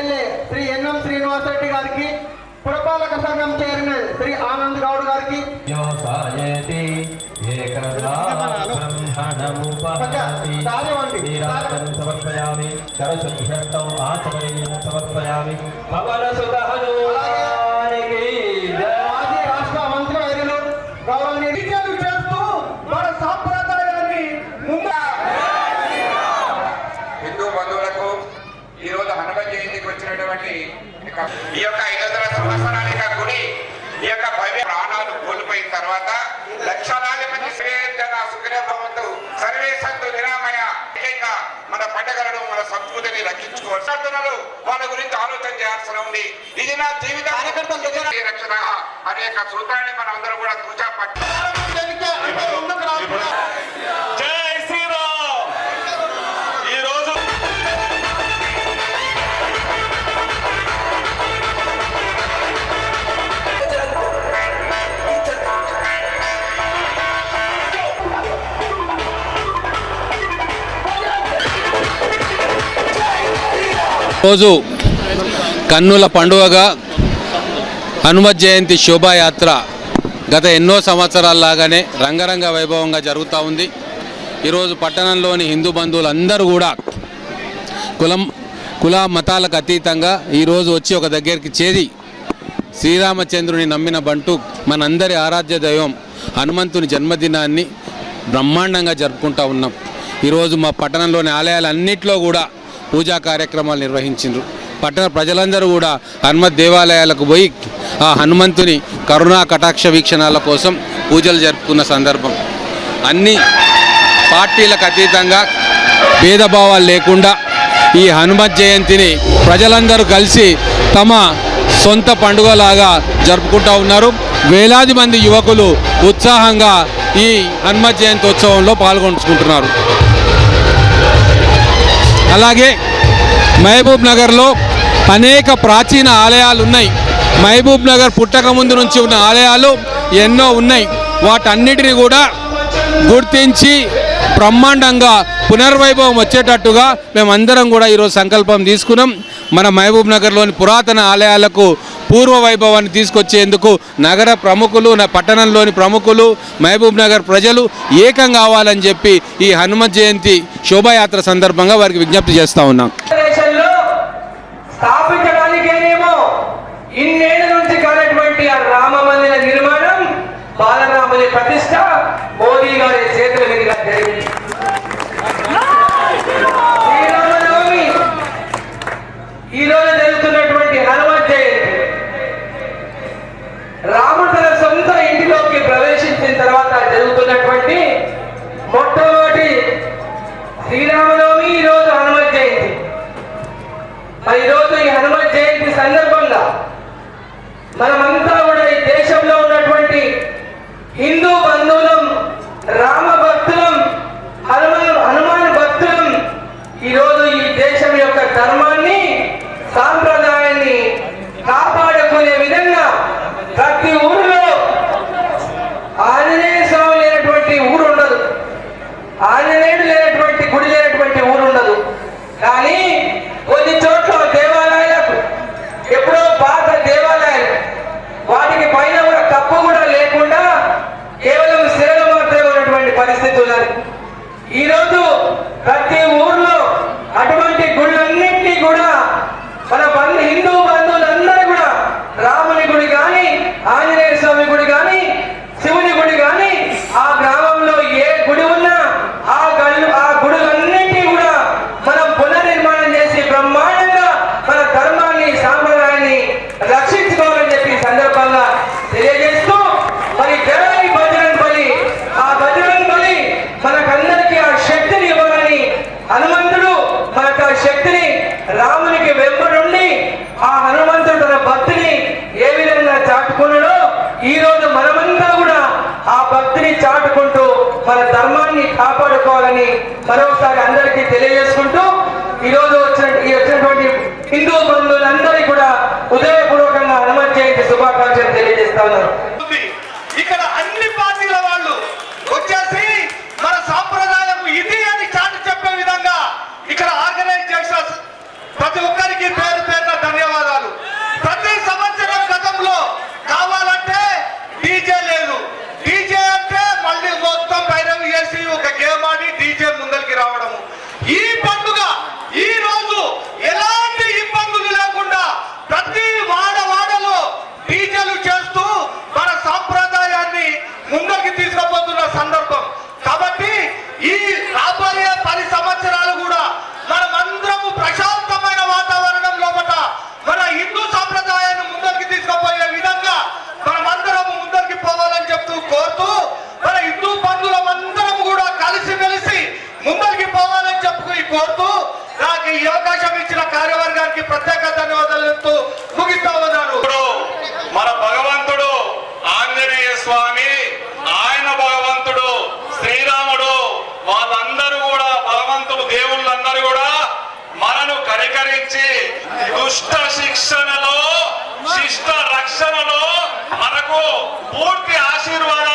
MLA Shri NM Srinivasa Reddy గారికి పురపాలక సంఘం చైర్మన్ శ్రీ ఆనంద్ గౌడ్ గారికి. సమర్పయామి కరశుద్ధ్యర్థం ఆచమనీయం సమర్పయామి పవనసుత హనుమానికి జయ. మాజీ రాష్ట్ర మంత్రివర్యులు గౌరవనీయులు చేస్తూ మన సాంప్రదాయాన్ని ముందు హిందూ బంధువులకు ఈ రోజు హనుమ జయంతికి వచ్చినటువంటి ఇక- ఈ యొక్క ఐదు వందల సంవత్సరాల యొక్క గుడి ఈ యొక్క భవ్య ప్రాణాలు కోల్పోయిన తర్వాత లక్షలాది మంది శ్రేయజన సుఖనే భవంతు సర్వే సంతు నిరామయ ముఖ్యంగా మన పండుగలను మన సంస్కృతిని రక్షించుకోవాలి. వాళ్ళ గురించి ఆలోచన చేయాల్సిన ఉంది. ఇది నా జీవిత. రక్షణ అనేక సూత్రాన్ని మనం అందరం కూడా తూచా పట్టు రోజు కన్నుల పండుగగా హనుమత్ జయంతి శోభాయాత్ర గత ఎన్నో సంవత్సరాల్లాగానే రంగరంగ వైభవంగా జరుగుతూ ఉంది. ఈరోజు పట్టణంలోని హిందూ బంధువులు అందరూ కూడా కులం కుల మతాలకు అతీతంగా ఈరోజు వచ్చి ఒక దగ్గరికి చేరి శ్రీరామచంద్రుని నమ్మిన బంటు మనందరి ఆరాధ్య దైవం హనుమంతుని జన్మదినాన్ని బ్రహ్మాండంగా జరుపుకుంటా ఉన్నాం. ఈరోజు మా పట్టణంలోని ఆలయాలన్నింటిలో కూడా పూజా కార్యక్రమాలు నిర్వహించిండ్రు. పట్టణ ప్రజలందరూ కూడా హనుమత్ దేవాలయాలకు పోయి ఆ హనుమంతుని కరుణా కటాక్ష వీక్షణాల కోసం పూజలు జరుపుకున్న సందర్భం. అన్ని పార్టీలకు అతీతంగా భేదభావాలు లేకుండా ఈ హనుమత్ జయంతిని ప్రజలందరూ కలిసి తమ సొంత పండుగలాగా జరుపుకుంటూ ఉన్నారు. వేలాది మంది యువకులు ఉత్సాహంగా ఈ హనుమత్ జయంతి ఉత్సవంలో పాల్గొంటున్నారు. అలాగే మహబూబ్ నగర్లో అనేక ప్రాచీన ఆలయాలు ఉన్నాయి మహబూబ్ నగర్ పుట్టక ముందు నుంచి ఉన్న ఆలయాలు ఎన్నో ఉన్నాయి. వాటన్నిటిని కూడా గుర్తించి బ్రహ్మాండంగా పునర్వైభవం వచ్చేటట్టుగా మేమందరం కూడా ఈరోజు సంకల్పం తీసుకున్నాం. మన మహబూబ్ నగర్లోని పురాతన ఆలయాలకు పూర్వ వైభవాన్ని తీసుకొచ్చేందుకు నగర ప్రముఖులు నా పట్టణంలోని ప్రముఖులు మహబూబ్ నగర్ ప్రజలు ఏకం కావాలని చెప్పి ఈ హనుమత్ జయంతి శోభాయాత్ర సందర్భంగా వారికి విజ్ఞప్తి చేస్తూ ఉన్నాం. 来了吗 మన ధర్మాన్ని కాపాడుకోవాలని మరొకసారి అందరికీ తెలియజేసుకుంటూ ఈ రోజు వచ్చిన ఈ వచ్చినటువంటి హిందూ బంధువులందరికీ కూడా ఉదయపూర్వకంగా హనుమత్ జయంతి శుభాకాంక్షలు తెలియజేస్తా ఉన్నారు నాకు ఈ అవకాశం ఇచ్చిన కార్యవర్గానికి ప్రత్యేక ధన్యవాదాలు ముగిస్తా ఉన్నాను. మన భగవంతుడు ఆంజనేయ స్వామి ఆయన భగవంతుడు శ్రీరాముడు వాళ్ళందరూ కూడా భగవంతుడు దేవుళ్ళందరూ కూడా మనను కనికరించి దుష్ట శిక్షణలో శిష్ట రక్షణలో మనకు పూర్తి ఆశీర్వాదం